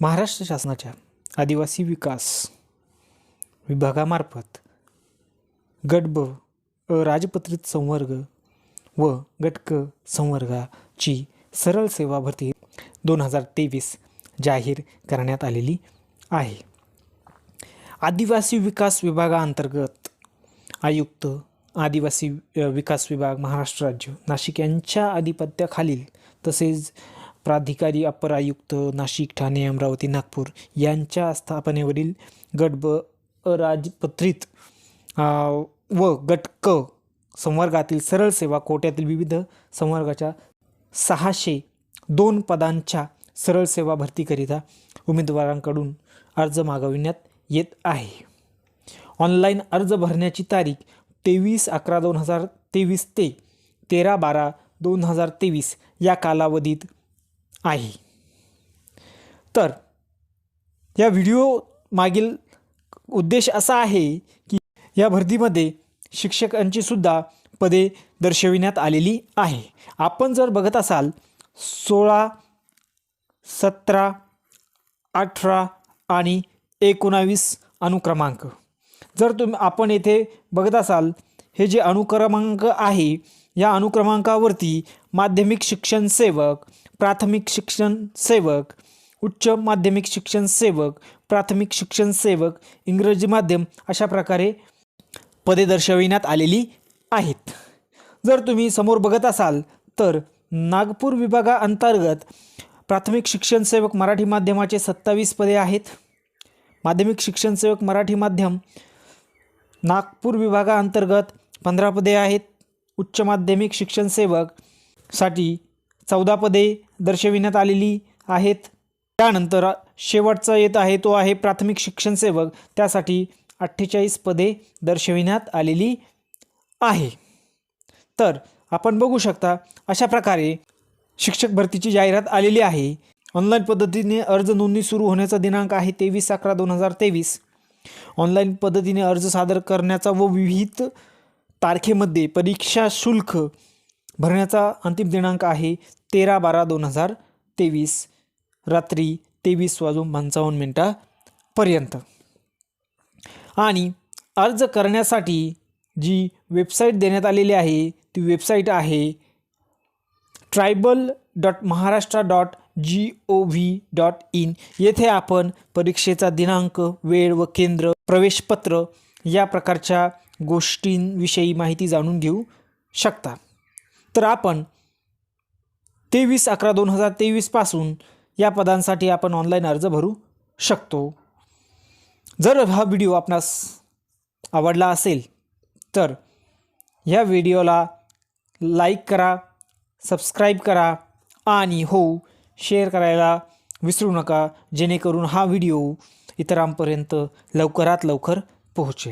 महाराष्ट्र शासनाच्या आदिवासी विकास विभागामार्फत गट ब राजपत्रित संवर्ग व गटक संवर्गाची सरळ सेवा भरती दोन हजार तेवीस जाहीर करण्यात आलेली आहे. आदिवासी विकास विभागाअंतर्गत आयुक्त आदिवासी विकास विभाग महाराष्ट्र राज्य नाशिक यांच्या आधिपत्याखालील तसेच प्राधिकारी अपर आयुक्त नाशिक ठाणे अमरावती नागपूर यांच्या स्थापनेवरील गट ब अराजपत्रित व गट क संवर्गातील सरळ सेवा कोट्यातील विविध संवर्गाच्या सहाशे दोन पदांच्या सरळ सेवा भरतीकरिता उमेदवारांकडून अर्ज मागविण्यात येत आहे. ऑनलाईन अर्ज भरण्याची तारीख तेवीस अकरा दोन हजार तेवीस ते तेरा बारा दोन हजार तेवीस या कालावधीत आहे. तर या व्हिडिओ मागील उद्देश असा आहे की या भरतीमध्ये शिक्षकांची सुद्धा पदे दर्शविण्यात आलेली आहे. आपण जर बघत असाल सोळा सतरा अठरा आणि एकोणावीस अनुक्रमांक. जर तुम्ही आपण येथे बघत असाल हे जे अनुक्रमांक आहे या अनुक्रमांकावरती माध्यमिक शिक्षण सेवक प्राथमिक शिक्षण सेवक उच्च माध्यमिक शिक्षण सेवक प्राथमिक शिक्षण सेवक इंग्रजी माध्यम अशा प्रकारे पदे दर्शविण्यात आलेली आहेत. जर तुम्ही समोर बघत असाल तर नागपूर विभागाअंतर्गत प्राथमिक शिक्षण सेवक मराठी माध्यमाचे सत्तावीस पदे आहेत. माध्यमिक शिक्षण सेवक मराठी माध्यम नागपूर विभागाअंतर्गत पंधरा पदे आहेत. उच्च माध्यमिक शिक्षण सेवकसाठी चौदा पदे दर्शविण्यात आलेली आहेत. त्यानंतर शेवटचा येत आहे तो आहे प्राथमिक शिक्षण सेवक. त्यासाठी अठ्ठेचाळीस पदे दर्शविण्यात आलेली आहे. तर आपण बघू शकता अशा प्रकारे शिक्षक भरतीची जाहिरात आलेली आहे. ऑनलाईन पद्धतीने अर्ज नोंदणी सुरू होण्याचा दिनांक आहे तेवीस अकरा दोन हजार तेवीस. ऑनलाईन पद्धतीने अर्ज सादर करण्याचा व विविध तारखेमध्ये परीक्षा शुल्क भरण्याचा अंतिम दिनांक आहे तेरा बारा दोन हजार तेवीस. रात्री तेवीस वाजून पंचावन्न मिनटापर्यंत आणि अर्ज करण्यासाठी जी वेबसाईट देण्यात आलेली आहे ती वेबसाईट आहे tribal dot Maharashtra dot G O V dot in. येथे आपण परीक्षेचा दिनांक वेळ व केंद्र प्रवेशपत्र या प्रकारच्या गोष्टींविषयी माहिती जाणून घेऊ शकता. तर आपण तेवीस अकरा दोन हजार तेवीसपासून या पदांसाठी आपण ऑनलाईन अर्ज भरू शकतो. जर हा व्हिडिओ आपणास आवडला असेल तर ह्या व्हिडिओला लाईक करा सबस्क्राईब करा आणि हो शेअर करायला विसरू नका जेणेकरून हा व्हिडिओ इतरांपर्यंत लवकरात लवकर पोहोचेल.